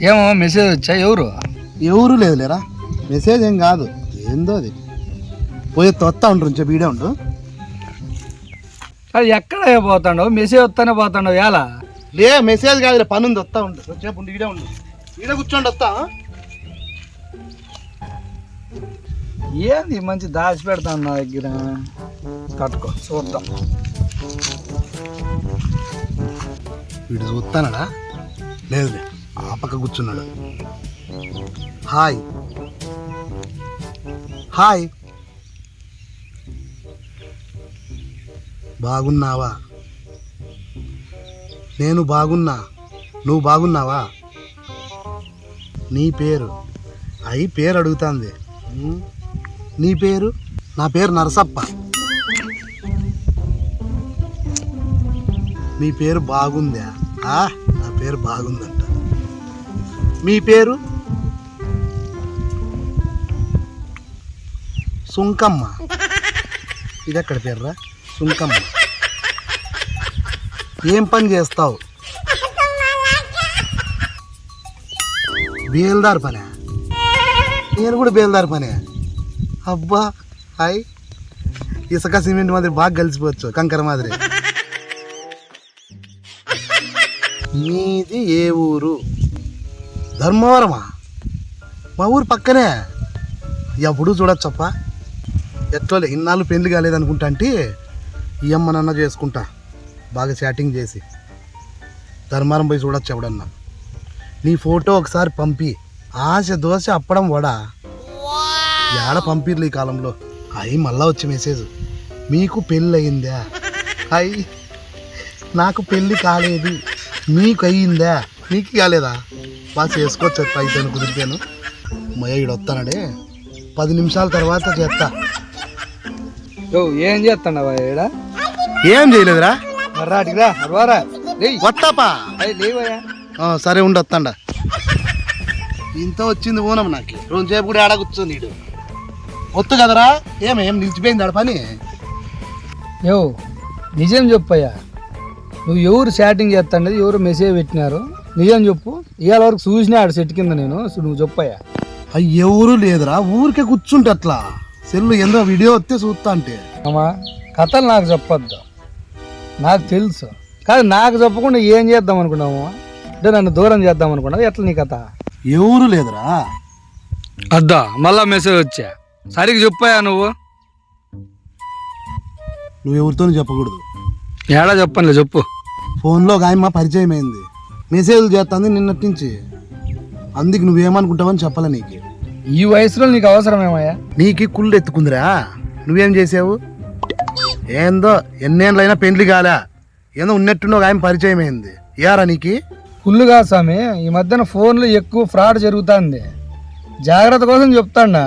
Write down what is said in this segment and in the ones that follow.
ఏమో మెసేజ్ వచ్చా? ఎవరు? ఎవరు లేదు లేరా మెసేజ్ ఏం కాదు. ఏందో అది. పోయి వస్తా ఉంటారు కొంచెం వీడియో ఉండు. అది ఎక్కడ పోతాడో? మెసేజ్ వస్తానే పోతాడో ఎలా లే మెసేజ్ కాదు పని ఉంది వస్తా ఉండు. కొంచెంసేపు ఉండి ఉండు. వీడియో కూర్చోండి వస్తా ఏంది మంచి దాచి పెడతాను నా దగ్గర? కట్టుకో చూద్దాం. వీడు చూస్తానడా? లేదు ఆ పక్క కూర్చున్నాడు. హాయ్. హాయ్. బాగున్నావా? నేను బాగున్నా. నువ్వు బాగున్నావా? నీ పేరు? అయి పేరు అడుగుతుంది. నీ పేరు? నా పేరు నరసప్ప. మీ పేరు బాగుందా? ఆ, నా పేరు బాగుందా? మీ పేరు? సుంకమ్మ. ఇది ఎక్కడ పేర్రా? సుంకమ్మ. ఏం పని చేస్తావు? బేల్దార్ పనే? నేను కూడా బేల్దార్ పనే. అబ్బా హాయ్ ఇసుక సిమెంట్ మాదిరి బాగా కలిసిపోవచ్చు కంకర మాదిరి. మీది ఏ ఊరు? ధర్మవరమా? మా ఊరు పక్కనే. ఎప్పుడు చూడొచ్చప్ప ఎట్లా ఇన్నాళ్ళు పెళ్ళి కాలేదనుకుంటా అంటే ఈ అమ్మనన్న చేసుకుంటా. బాగా చాటింగ్ చేసి. ధర్మారం పోయి చూడొచ్చు ఎవడన్నా. నీ ఫోటో ఒకసారి పంపి. ఆశ దోశ అప్పడం వడ. ఏడ పంపిర్లు ఈ కాలంలో? అయి మళ్ళా వచ్చే మెసేజ్ మీకు పెళ్ళి అయిందా అయి. నాకు పెళ్ళి కాలేదు. నీకు అయ్యిందా నీకు కాలేదా? బాగా చేసుకోవచ్చు అయితే కుదిరిపోయాను మయ్య ఈడు వస్తానడే పది నిమిషాల తర్వాత చేస్తా. యో ఏం చేస్తాడవా ఈడ? ఏం చేయలేదురా. వస్తాపా? అయ్ లేవయ్యా. ఆ, సరే ఉండి వస్తాండ. ఇంత వచ్చింది ఊనం నాకు. రోజుసేపు కూడా ఆడ కూర్చొని ఈడు. వద్దు కదరా? ఏమేం నిలిచిపోయింది ఆడ పని? యో నిజం చెప్పయ్యా. నువ్వు ఎవరు చాటింగ్ చేస్తాండేది ఎవరు మెసేజ్ పెట్టినారు? నిజం చెప్పు. ఇవాళ వరకు చూసినా ఆడ సెట్ కింద నేను. నువ్వు చెప్పయ్యా. అయ్యి ఎవరు లేదురా ఊరికే కూర్చుంటే అట్లా సెల్లు ఎందో వీడియో వస్తే చూస్తా అంటే. అమ్మా కథలు నాకు చెప్పొద్దు. నాకు తెలుసు. కాదు నాకు చెప్పకుండా ఏం చేద్దాం అనుకున్నాము అంటే నన్ను దూరం చేద్దాం అనుకున్నావు. ఎట్లా నీ కథ? ఎవరు లేదురా? అద్దా మళ్ళా మెసేజ్ వచ్చా. సరిగ్గా చెప్పాయా నువ్వు. నువ్వు ఎవరితో చెప్పకూడదు. ఏడా చెప్పనులే చెప్పు. ఫోన్లో ఒక ఆయమ్మ పరిచయం అయింది మెసేజ్లు చేస్తుంది నిన్నటి నుంచి అందుకు నువ్వేమనుకుంటావని చెప్పాల నీకు. ఈ వయసులో నీకు అవసరమేమయ్యా నీకు కుళ్ళు ఎత్తుకుందిరా. నువ్వేం చేసావు? ఏందో ఎన్నేళ్ళైనా పెళ్ళి కాలే. ఏందో ఉన్నట్టుండి ఒక ఆయన పరిచయం అయింది. ఏరా నీకు? ఫుల్గా స్వామి ఈ మధ్యన ఫోన్లో ఎక్కువ ఫ్రాడ్ జరుగుతుంది. జాగ్రత్త కోసం చెప్తాడా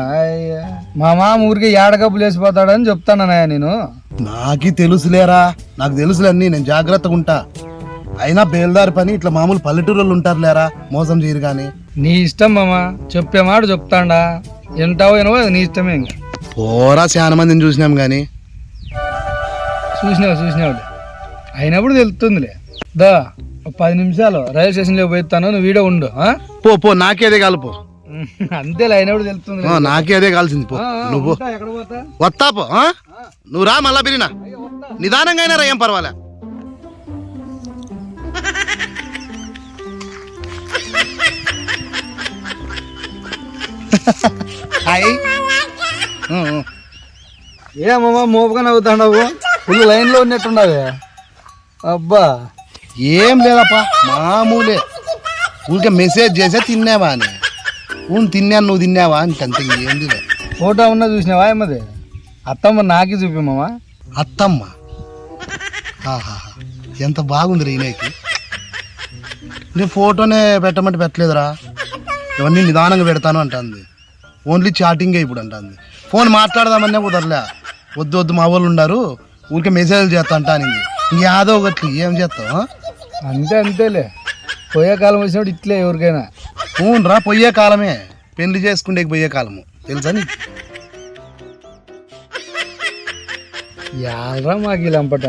మా మామ ఊరికి ఏడకప్పులు వేసిపోతాడని చెప్తానన్నయ్య నేను. నాకి తెలుసులేరా. నాకు తెలుసులే అన్నీ నేను జాగ్రత్తగా ఉంటా. అయినా బేల్దారి పని ఇట్లా మామూలు పల్లెటూరు వాళ్ళు ఉంటారు లేరా మోసం చేయరు కానీ నీ ఇష్టం మామ చెప్పే మాట చెప్తాడా. వింటావో వినవో అది నీ ఇష్టమే ఇంకా. పోరా చాలా మందిని చూసినాం కానీ చూసినావు చూసినావు అయినప్పుడు తెలుస్తుందిలే. దా ఒక పది నిమిషాలు రైల్వే స్టేషన్లో పోయిస్తాను నువ్వు వీడియో ఉండు ఆ? పో పో నాకేదే కలుపు అంతేలే అయినప్పుడు తెలుస్తుంది ఆ, నాకేదే కాల్సింది పో. నువ్వు ఎక్కడ పోతా? వస్తా పో ఆ? నువ్వు రా మళ్ళా బిరినా నిదానంగా అయినా రా ఏం పర్వాలే. హాయ్. ఏమమ్మా మోపుగా నవ్వుతాండవు? ఫుల్ లైన్లో ఉన్నట్టున్నావే. అబ్బా. ఏం లేదప్పా మామూలే. ఊరికే మెసేజ్ చేసే తిన్నావా అని. ఊన్ తిన్నాను నువ్వు తిన్నావా అని అంతే ఏంది. ఫోటో ఉన్నా చూసినావా ఏమది అత్తమ్మ నాకే చూపిమ్మా. అత్తమ్మ? ఆహాహా. ఎంత బాగుంది రీనేకి నేను ఫోటోనే పెట్టమంటే పెట్టలేదురా. ఇవన్నీ నిదానంగా పెడతాను అంటుంది. ఓన్లీ చాటింగే ఇప్పుడు అంటుంది. ఫోన్ మాట్లాడదామనే కుదరలే. వద్దు వద్దు మా వాళ్ళు ఉన్నారు ఊరికే మెసేజ్లు చేస్తా అంటా అనింది. యాదో ఒకటి ఏం చేస్తావు అంతే అంతేలే. పోయే కాలం వచ్చినప్పుడు ఇట్లే ఎవరికైనా. రా పోయే కాలమే. పెళ్ళి చేసుకుంటే పోయే కాలము. తెలుసా నీకు? యారా మాకు ఈ లంపట.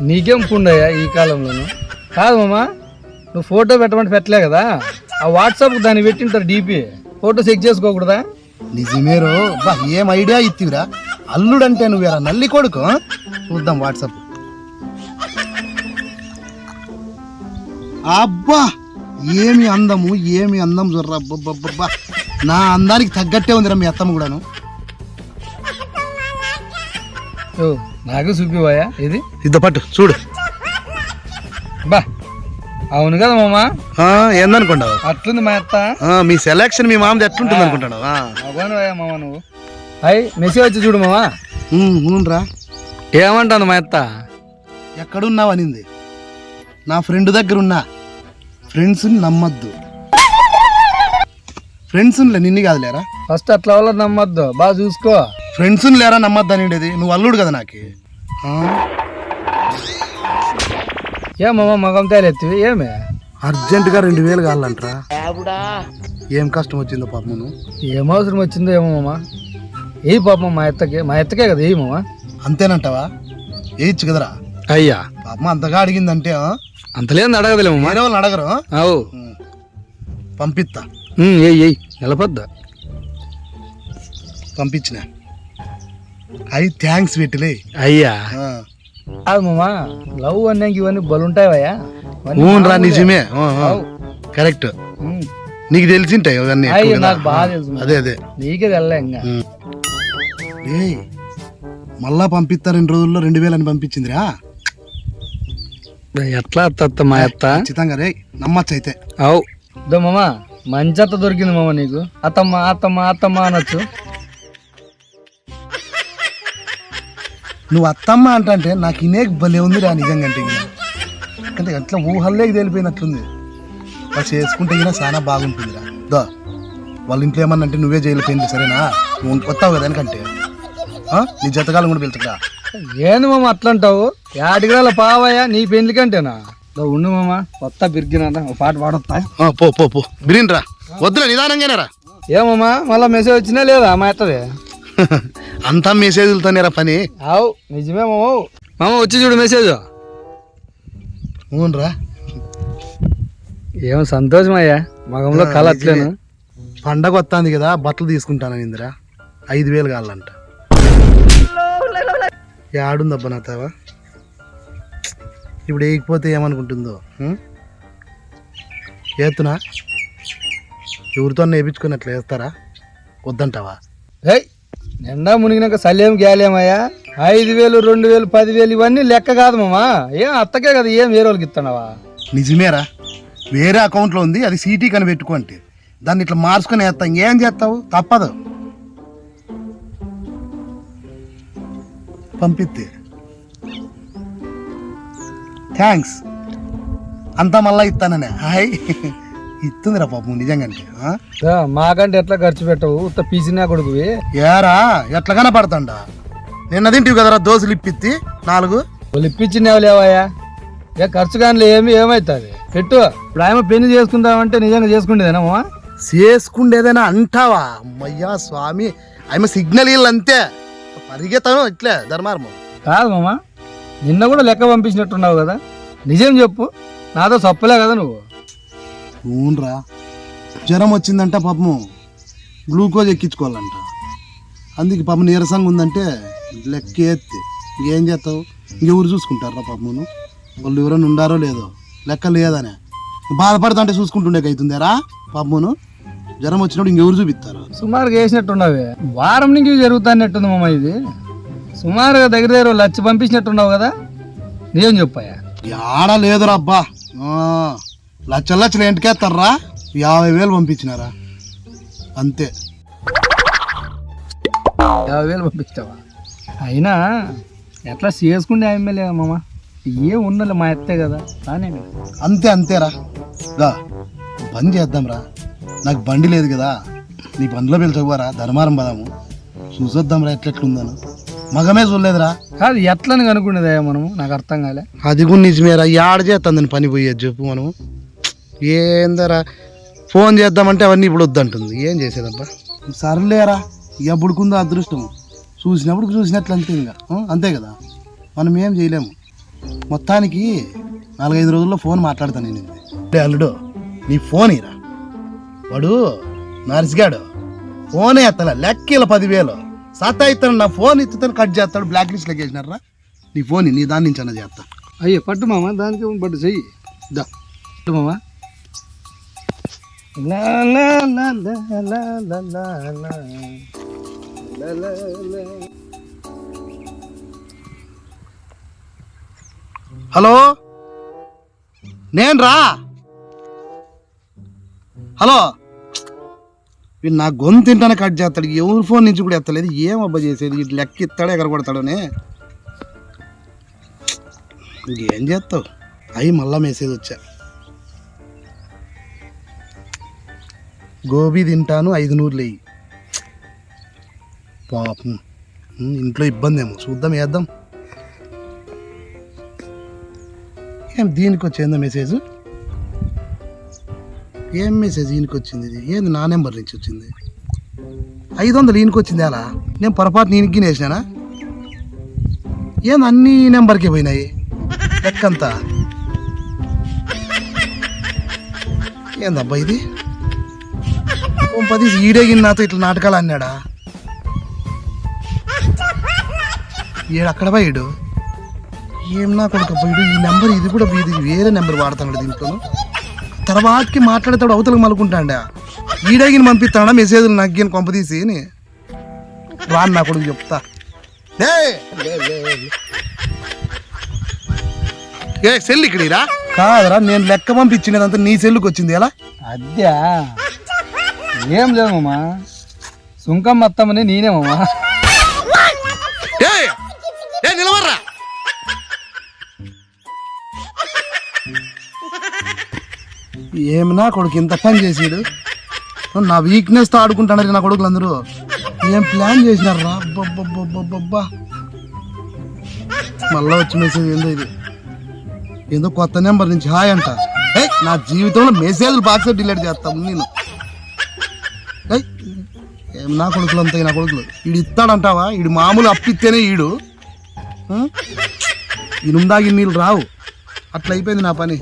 నీకేం పుండయ్యా ఈ కాలంలోను? కాదు మామా నువ్వు ఫోటో పెట్టమంటే పెట్టలే కదా? ఆ వాట్సాప్ దాన్ని పెట్టింటారు డీపీ. ఫోటో చెక్ చేసుకోకూడదా? నిజమేరో? బా ఏం ఐడియా ఇత్తివిరా? అల్లుడంటే నువ్వేరా నల్లి కొడుకు? చూద్దాం వాట్సాప్. అబ్బా ఏమి అందము ఏమి అందం అబ్బబ్బబ్బబ్బా నా అందానికి తగ్గట్టే ఉందిరా మీ అత్తమ్మ కూడాను. ఓ నాకు చూపివాయా ఇది ఇద్ద పట్టు చూడు. బా. అవును కదా మామ. ఆ, ఏందనుకుంటావు? అట్లుంది మా అత్త. ఆ, మీ సెలక్షన్ మీ మామది ఎట్లుంటుంది అనుకుంటాడు మామ నువ్వు. అయ్ మెసేజ్ వచ్చి చూడు మామ. రా ఏమంటాను మా అత్త? ఎక్కడున్నావు అనింది. నా ఫ్రెండ్ దగ్గర ఉన్నా ఫ్రెండ్స్ని నమ్మద్దు. ఫ్రెండ్స్ని నిన్ను కాదులేరా? ఫస్ట్ అట్లా వల్ల నమ్మద్దు. బాగా చూసుకో. ఫ్రెండ్స్ని లేరా నమ్మద్దు అనేది నువ్వు అల్లుడు కదా నాకు. ఆ? ఏ మామ మగం తేలు ఎత్తివి ఏమే? అర్జెంటుగా రెండు వేలు కావాలంటరా. ఏం కష్టం వచ్చిందో పాప నువ్వు? ఏం అవసరం వచ్చిందో ఏమో మామ. ఏ పాపం మా ఎత్తకి మా ఎత్తకే కదా ఏ మామ. అంతేనంటావా? వేయచ్చు కదరా. అయ్యా. పాపం అంతగా అడిగిందంటే ఆ? అంతలేదు అడగదులే మామ. వేరే వాళ్ళని అడగరు. అవు. పంపిస్తా ఏయ్ ఏయ్ నిలపద్దా పంపించిన. అయి థ్యాంక్స్ పెట్టిలే. అయ్యా. అది మామ. లవ్ అన్నాక ఇవన్నీ బలుంటాయవయ్యా ఊన్రా నిజమే. కరెక్ట్. నీకు తెలిసింటాయి అవన్నీ. నాకు బాగా తెలుసు. అదే అదే. నీకే తెల్ల ఇంకా. ఏయ్ మళ్ళా పంపిస్తా రెండు రోజుల్లో రెండు వేలు అని పంపించిందిరా. ఎట్లా అత్త మా అత్త? ఖచ్చితంగా రే నమ్మచ్చు అయితే అవు మామ మంచి అత్త దొరికింది మామ నీకు. అత్తమ్మ అత్తమ్మ అత్తమ్మ అనొచ్చు. నువ్వు అత్తమ్మ అంటే నాకు ఇనే భలే ఉందిరా నిజంగా అంటే. అంటే అట్లా ఊహల్లోకి తెలిపోయినట్లుంది. అలా చేసుకుంటే ఇక చాలా బాగుంటుందిరా. దో వాళ్ళ ఇంట్లో ఏమన్నా అంటే నువ్వే జైలు పోయింది సరేనా? నువ్వు కొత్తావు కదా ఎందుకంటే ఆ? నీ జతకాలం కూడా పిలుచుకురా. ఏంది మామ అట్లా అంటావు యాడిగ్రాల పావయ్యా నీ పెళ్ళికంటేనా ఇదో ఉండు మామ కొత్త బిరిగినా ఒక పాట పాడొస్తా పో పో పో. బిరిన్ రా వద్దురా నిదానంగానే రా. ఏమమ్మా మళ్ళా మెసేజ్ వచ్చినా లేదా? మా అత్తది. అంతా మెసేజ్లతోనే రా పని. అవు నిజమే మామ. మామ వచ్చి చూడు మెసేజ్ అవునరా ఏమో సంతోషం అయ్యా మగంలో కళ అట్లేను? పండగ వస్తుంది కదా బట్టలు తీసుకుంటాను ఇందిరా? ఐదు వేలు కావాలంట. యాడుందబ్బా నా తావా? ఇప్పుడు వేయకపోతే ఏమనుకుంటుందో ఉం? ఏతునా? ఎవరితో వేయించుకొని అట్లా వేస్తారా వద్దంటావా? ఏయ్ నిండా మునిగినాక సలేం గ్యాలేమయ్యా? ఐదు వేలు రెండు వేలు పదివేలు ఇవన్నీ లెక్క కాదు మామా. ఏం అత్తకే కదా ఏం వేరే వాళ్ళకి ఇస్తున్నావా? నిజమేరా. వేరే అకౌంట్లో ఉంది అది సీటీ కనిపెట్టుకో అంటే. దాన్ని ఇట్లా మార్చుకుని వేస్తాం. ఏం చేస్తావు? తప్పదు. పంపిస్తే థ్యాంక్స్. అంతా మళ్ళీ ఇస్తాననే. హాయ్. ఇస్తుందిరా పాపం నిజంగానే. ఆ? దా, మాకంటే ఎట్లా ఖర్చు పెట్టవు? ఉత్త పీసినా కొడుకువి? ఏరా ఎట్లా కనపడతాండా? నిన్న తింటివి కదరా దోశలు ఇప్పిత్తి నాలుగు. వాళ్ళు ఇప్పించినవి లేవయ్యా. ఏ ఖర్చు కానీ ఏమి ఏమవుతుంది పెట్టు. ఇప్పుడు ఆయన పెళ్ళి చేసుకుందామంటే నిజంగా చేసుకుంటేదేనా మామ? చేసుకుండేదైనా అంటావా? అమ్మయ్యా స్వామి ఆమె సిగ్నల్ ఇల్లు అంతే పరిగెత్తాను ఇట్లే ధర్మార్మం. కాదు మామ. నిన్న కూడా లెక్క పంపించినట్టున్నావు కదా. నిజం చెప్పు. నాతో చెప్పలే కదా నువ్వు. అవునరా జ్వరం వచ్చిందంట పాపము. గ్లూకోజ్ ఎక్కించుకోవాలంట. అందుకే పాపం నీరసంగా ఉందంటే లెక్క ఎత్తి ఏం చేస్తావు ఇంకెవరు చూసుకుంటారా పాపమును? వాళ్ళు ఎవరైనా ఉండారో లేదో? లెక్క లేదనే. బాధపడుతుంటే చూసుకుంటుండే అవుతుందేరా పాపమును? జ్వరం వచ్చినప్పుడు ఇంకెవరు చూపిస్తారు? సుమారుగా వేసినట్టున్నావే. వారం నుంచి జరుగుతున్నట్టుంది మామ ఇది. సుమారుగా దగ్గర దగ్గర లచ్చ పంపించినట్టున్నావు కదా? నిజం చెప్పాయా? యాడ లేదురా అబ్బా. ఆ, లచ్చలు ఎంటకేస్తారా? యాభై వేలు పంపించినారా? అంతే. యాభై వేలు పంపించావా? అయినా ఎట్లా చేసుకుంటే ఎమ్మెల్యే మామ? ఏ ఉండాలి మా అత్తే కదా కానీ అంతే అంతేరా. గా బంద్ చేద్దాంరా. నాకు బండి లేదు కదా. నీ బండిలో పిలిచకపోరా ధర్మారం పదాము. చూసొద్దాంరా ఎట్లెట్లుందను. మగమే చూడలేదురా. కాదు ఎట్లని కనుక్కునేదా మనము? నాకు అర్థం కాలే. అది కూడా నిజమేరా. యాడ చేస్తుందని పని పోయేది చెప్పు మనము. ఏందరా? ఫోన్ చేద్దామంటే అవన్నీ ఇప్పుడు వద్దంటుంది. ఏం చేసేదబ్బా? సర్లేరా ఎప్పుడుకుందో అదృష్టం. చూసినప్పుడు చూసినట్లు అంతే ఇంకా అంతే కదా? మనం ఏం చేయలేము. మొత్తానికి నాలుగైదు రోజుల్లో ఫోన్ మాట్లాడతాను నేను అల్లుడు నీ ఫోన్ ఇరా. వాడు నర్సిగాడు. ఫోనే ఎత్తలే. లెక్కల పదివేలు. సత్తా ఇస్తాను నా ఫోన్ ఇస్తాను కట్ చేస్తాడు బ్లాక్ లిస్ట్ లెక్కేసినారా నీ ఫోన్ నీ దాని నుంచి అన్న చేస్తా. అయ్యే పట్టు మామ దానికి పట్టు చెయ్యి. దా. పట్టు మామ. హలో నేను రా హలో? వీడు నా గొంతు తింటానే కట్ చేస్తాడు. ఎవరి ఫోన్ నుంచి కూడా ఎత్తలేదు. ఏం అబ్బా చేసేది? ఇటు లెక్క ఇస్తాడు ఎక్కడ కొడతాడని ఇంకేం చేస్తావు? అవి మళ్ళా మెసేజ్ వచ్చా. గోబీ తింటాను ఐదు నూరులు వెయ్యి పాపం. ఇంట్లో ఇబ్బంది ఏమో. చూద్దాం వేద్దాం ఏం దీనికి వచ్చిందా మెసేజ్? ఏం మెసేజ్ ఈయనకి వచ్చింది ఇది? ఏంది నా నెంబర్ నుంచి వచ్చింది? ఐదు వందలు ఈయనకి వచ్చింది అలా నేను పొరపాటు ఈయనకి వేసినానా? ఏంది అన్ని నెంబర్కి నెంబర్కే పోయినాయి? లెక్కంతా? ఏందబ్బా ఇది? పది ఈడేగిన నాతో ఇట్లా నాటకాలు అన్నాడా ఈడు అక్కడ పోయాడు ఏం నా కొడుకు పోయాడు ఈ నెంబర్ ఇది కూడా ఇది వేరే నెంబర్ వాడుతున్నాడు దీంట్లోను తర్వాతకి మాట్లాడేటప్పుడు అవతలకు మలుకుంటాడా? ఈడగిన పంపిస్తాడా మెసేజ్లు నగ్గిన కొంపదీసి అని? రాను నా కొడుకు చెప్తా. ఏ సెల్ ఇక్కడిరా కాదురా నేను లెక్క పంపించినదంతా నీ సెల్లుకి వచ్చింది ఎలా? అద్దా. ఏం లేదు మామ. సుంకం మొత్తమని నేనే మామ. ఏ ఏ నిలవర్రా ఏమన్నా కొడుకు ఇంత పని చేసాడు? నా వీక్నెస్తో ఆడుకుంటున్నారు నా కొడుకులు అందరూ. ఏం ప్లాన్ చేసినారా అబ్బబ్బబ్బబ్బబ్బా మళ్ళా వచ్చి మెసేజ్ ఏందో ఇది. ఏందో కొత్త నెంబర్ నుంచి హాయ్ అంట. నా జీవితంలో మెసేజ్లు బాక్స్ డిలీట్ చేస్తాము నేను. ఏం నా కొడుకులు అంతాయి నా కొడుకులు. ఈడు ఇస్తాడంటావా ఈడు మామూలు అప్పిస్తేనే ఈడు. ఇనుందాగి నీళ్ళు రావు. అట్లా అయిపోయింది నా పని.